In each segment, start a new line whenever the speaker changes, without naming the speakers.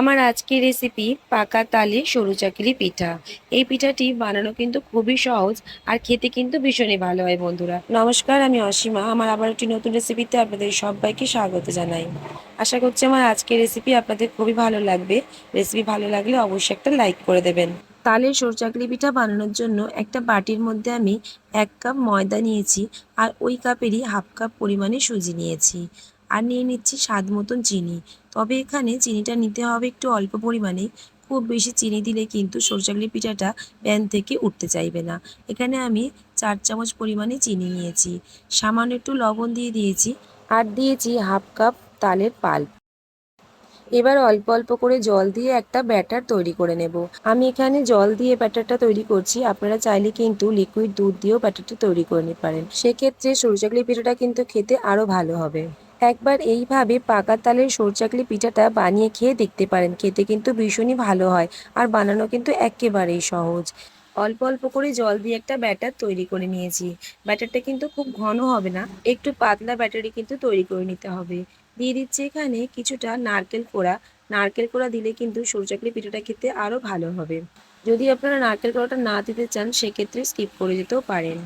আমার আজকের রেসিপি পাকা তালে সরু চাকরি পিঠা। এই পিঠাটি বানানো কিন্তু খুবই সহজ আর খেতে কিন্তু ভীষণই ভালো হয় বন্ধুরা। নমস্কার, আমি অসীমা। আমার আবার একটি নতুন রেসিপিতে আপনাদের সবাইকে স্বাগত জানাই। আশা করছি আমার আজকের রেসিপি আপনাদের খুবই ভালো লাগবে। রেসিপি ভালো লাগলে অবশ্যই একটা লাইক করে দেবেন। তালের সরু চাকরি পিঠা বানানোর জন্য একটা বাটির মধ্যে আমি এক কাপ ময়দা নিয়েছি আর ওই কাপেরই হাফ কাপ পরিমাণে সুজি নিয়েছি। আর নিয়ে নিচ্ছি স্বাদ মতন চিনি। তবে এখানে চিনিটা নিতে হবে একটু অল্প পরিমাণে। খুব বেশি চিনি দিলে কিন্তু সরষাগুলি পিঠাটা প্যান থেকে উঠতে চাইবে না। এখানে আমি চার চামচ পরিমাণে চিনি নিয়েছি। সামান্য একটু লবণ দিয়ে দিয়েছি আর দিয়েছি হাফ কাপ তালের পাল্প। এবার অল্প অল্প করে জল দিয়ে একটা ব্যাটার তৈরি করে নেব। আমি এখানে জল দিয়ে ব্যাটারটা তৈরি করছি। আপনারা চাইলে কিন্তু লিকুইড দুধ দিয়েও ব্যাটারটা তৈরি করে নিতে পারেন। সেক্ষেত্রে সরষাগুলি পিঠাটা কিন্তু খেতে আরও ভালো হবে। একবার এইভাবে পাকা তালের সরচাকলি পিঠাটা বানিয়ে খেয়ে দেখতে পারেন। খেতে কিন্তু ভীষণই ভালো হয় আর বানানো কিন্তু একেবারেই সহজ। অল্প অল্প করে জল দিয়ে একটা ব্যাটার তৈরি করে নিয়েছি। ব্যাটারটা কিন্তু খুব ঘন হবে না, একটু পাতলা ব্যাটারি কিন্তু তৈরি করে নিতে হবে। দিয়ে দিচ্ছি এখানে কিছুটা নারকেল কোড়া। নারকেল কোড়া দিলে কিন্তু সরচাকলি পিঠাটা খেতে আরও ভালো হবে। যদি আপনারা নারকেল কোড়াটা না দিতে চান, সেক্ষেত্রে স্কিপ করে যেতেও পারেন।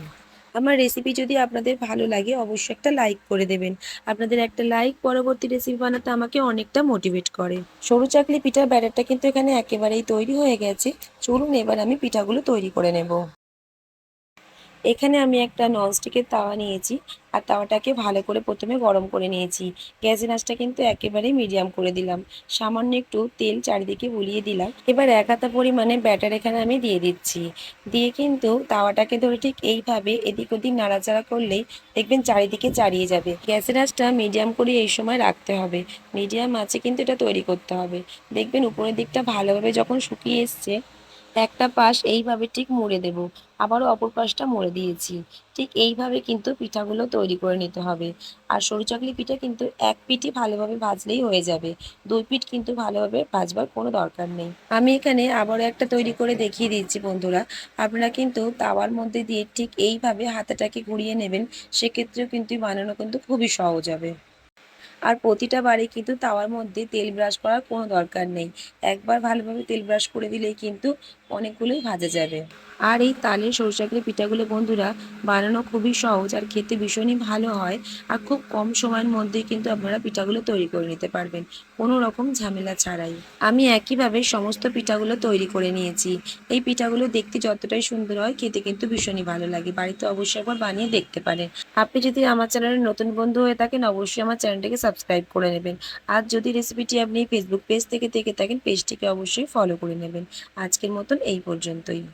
আমার রেসিপি যদি আপনাদের ভালো লাগে, অবশ্যই একটা লাইক করে দেবেন। আপনাদের একটা লাইক পরবর্তী রেসিপি বানাতে আমাকে অনেকটা মোটিভেট করে। সরু চাকলি পিঠার ব্যাটারটা কিন্তু এখানে একেবারেই তৈরি হয়ে গেছে। চলুন এবার আমি পিঠাগুলো তৈরি করে নেব। এখানে আমি একটা ননস্টিকের তাওয়া নিয়েছি আর তাওয়াটাকে ভালো করে প্রথমে গরম করে নিয়েছি। গ্যাসের কিন্তু একেবারেই মিডিয়াম করে দিলাম। সামান্য একটু তেল চারিদিকে বুলিয়ে দিলাম। এবার এক হাতা পরিমাণে ব্যাটার এখানে আমি দিয়ে দিচ্ছি। দিয়ে কিন্তু তাওয়াটাকে ধরে ঠিক এইভাবে এদিক ওদিক নাড়াচাড়া করলেই দেখবেন চারিদিকে চারিয়ে যাবে। গ্যাসের মিডিয়াম করে এই সময় রাখতে হবে। মিডিয়াম আছে কিন্তু এটা তৈরি করতে হবে। দেখবেন উপরের দিকটা ভালোভাবে যখন শুকিয়ে এসছে একটা পাশ এইভাবে ঠিক মুড়ে দেব, আবারও অপর পাশটা মুড়ে দিয়েছি। ঠিক এইভাবে কিন্তু পিঠাগুলো তৈরি করে নিতে হবে। আর সরু চাকলি পিঠা কিন্তু এক পিঠই ভালোভাবে ভাজলেই হয়ে যাবে। দুই পিঠ কিন্তু ভালোভাবে ভাজবার কোনো দরকার নেই। আমি এখানে আবারও একটা তৈরি করে দেখিয়ে দিচ্ছি বন্ধুরা। আপনারা কিন্তু তাওয়ার মধ্যে দিয়ে ঠিক এইভাবে হাতাটাকে ঘুরিয়ে নেবেন, সেক্ষেত্রেও কিন্তু বানানো কিন্তু খুবই সহজ হবে। আর প্রতিটা বারে কিন্তু তাওয়ার মধ্যে তেল ব্রাশ করার কোনো দরকার নেই। একবার ভালোভাবে তেল ব্রাশ করে দিলেই কিন্তু অনেকগুলোই ভাজা যাবে। আর এই তালের সরষাগুলি পিঠাগুলো বন্ধুরা বানানো খুবই সহজ আর খেতে ভীষণই ভালো হয়। আর খুব কম সময়ের মধ্যেই কিন্তু আপনারা পিঠাগুলো তৈরি করে নিতে পারবেন। কোনো রকম ঝামেলা ছাড়াই। আমি একইভাবে সমস্ত পিঠাগুলো তৈরি করে নিয়েছি। এই পিঠাগুলো দেখতে যতটাই সুন্দর হয়, খেতে কিন্তু ভীষণই ভালো লাগে। বাড়িতে অবশ্যই একবার বানিয়ে দেখতে পারেন। আপনি যদি আমার চ্যানেলের নতুন বন্ধু হয়ে থাকেন, অবশ্যই আমার চ্যানেলটাকে সাবস্ক্রাইব করে নেবেন। আর যদি রেসিপিটি আপনি ফেসবুক পেজ থেকে দেখে থাকেন পেজটিকে অবশ্যই ফলো করে নেবেন। আজকের মতন এই পর্যন্তই।